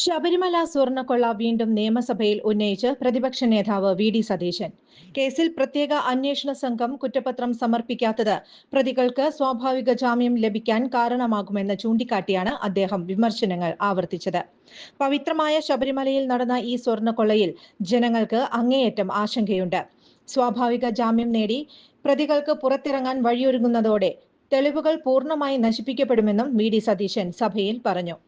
ശബരിമല സ്വർണക്കൊള്ള വീണ്ടും നിയമസഭയിൽ ഉന്നയിച്ച് പ്രതിപക്ഷ നേതാവ് വി ഡി സതീശൻ. കേസിൽ പ്രത്യേക അന്വേഷണ സംഘം കുറ്റപത്രം സമർപ്പിക്കാത്തത് പ്രതികൾക്ക് സ്വാഭാവിക ജാമ്യം ലഭിക്കാൻ കാരണമാകുമെന്ന് ചൂണ്ടിക്കാട്ടിയാണ് അദ്ദേഹം വിമർശനങ്ങൾ ആവർത്തിച്ചത്. പവിത്രമായ ശബരിമലയിൽ നടന്ന ഈ സ്വർണക്കൊള്ളയിൽ ജനങ്ങൾക്ക് അങ്ങേയറ്റം ആശങ്കയുണ്ട്. സ്വാഭാവിക ജാമ്യം നേടി പ്രതികൾക്ക് പുറത്തിറങ്ങാൻ വഴിയൊരുങ്ങുന്നതോടെ തെളിവുകൾ പൂർണമായി നശിപ്പിക്കപ്പെടുമെന്നും വി ഡി സതീശൻ സഭയിൽ പറഞ്ഞു.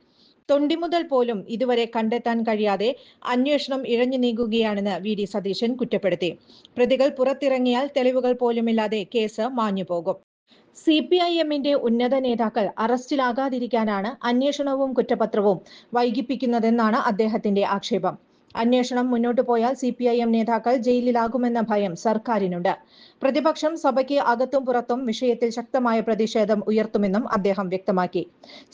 തൊണ്ടിമുതൽ പോലും ഇതുവരെ കണ്ടെത്താൻ കഴിയാതെ അന്വേഷണം ഇഴഞ്ഞു നീങ്ങുകയാണെന്ന് വി ഡി സതീശൻ കുറ്റപ്പെടുത്തി. പ്രതികൾ പുറത്തിറങ്ങിയാൽ തെളിവുകൾ പോലുമില്ലാതെ കേസ് മാഞ്ഞുപോകും സി പി ഐ എമ്മിന്റെ ഉന്നത നേതാക്കൾ അറസ്റ്റിലാകാതിരിക്കാനാണ് അന്വേഷണവും കുറ്റപത്രവും വൈകിപ്പിക്കുന്നതെന്നാണ് അദ്ദേഹത്തിന്റെ ആക്ഷേപം. അന്വേഷണം മുന്നോട്ടു പോയാൽ സി പി ഐ എം നേതാക്കൾ ജയിലിലാകുമെന്ന ഭയം സർക്കാരിനുണ്ട്. പ്രതിപക്ഷം സഭയ്ക്ക് അകത്തും പുറത്തും വിഷയത്തിൽ ശക്തമായ പ്രതിഷേധം ഉയർത്തുമെന്നും അദ്ദേഹം വ്യക്തമാക്കി.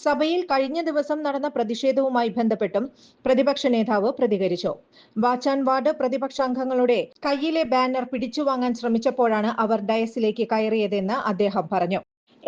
സഭയിൽ കഴിഞ്ഞ ദിവസം നടന്ന പ്രതിഷേധവുമായി ബന്ധപ്പെട്ടും പ്രതിപക്ഷ നേതാവ് പ്രതികരിച്ചു. വാച്ചാൻ വാർഡ് പ്രതിപക്ഷാംഗങ്ങളുടെ കയ്യിലെ ബാനർ പിടിച്ചുവാങ്ങാൻ ശ്രമിച്ചപ്പോഴാണ് അവർ ഡയസിലേക്ക് കയറിയതെന്ന് അദ്ദേഹം പറഞ്ഞു.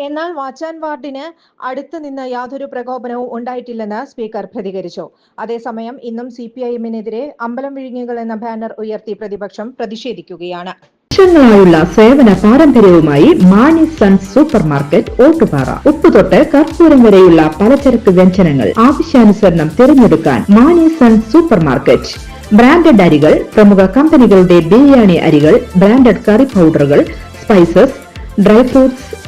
എന്നാൽ വാച്ചാൻ വാർഡിന് അടുത്ത് നിന്ന് യാതൊരു പ്രകോപനവും ഉണ്ടായിട്ടില്ലെന്ന് സ്പീക്കർ പ്രതികരിച്ചു. അതേസമയം ഇന്നും സി പി ഐ എമ്മിനെതിരെ അമ്പലം വിഴുങ്ങികൾ എന്ന ബാനർ ഉയർത്തി പ്രതിപക്ഷം പ്രതിഷേധിക്കുകയാണ്. വർഷങ്ങളായുള്ള സേവന പാരമ്പര്യവുമായി Mani Sons Super Market Ottupara. ഉപ്പുതൊട്ട് കർപ്പൂരം വരെയുള്ള പലചരക്ക് വ്യഞ്ജനങ്ങൾ ആവശ്യാനുസരണം തിരഞ്ഞെടുക്കാൻ Mani Sons Super Market. Branded അരികൾ പ്രമുഖ കമ്പനികളുടെ ബിരിയാണി അരികൾ ബ്രാൻഡഡ് കറി പൗഡറുകൾ spices dry fruits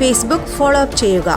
Facebook follow up ചെയ്യുക.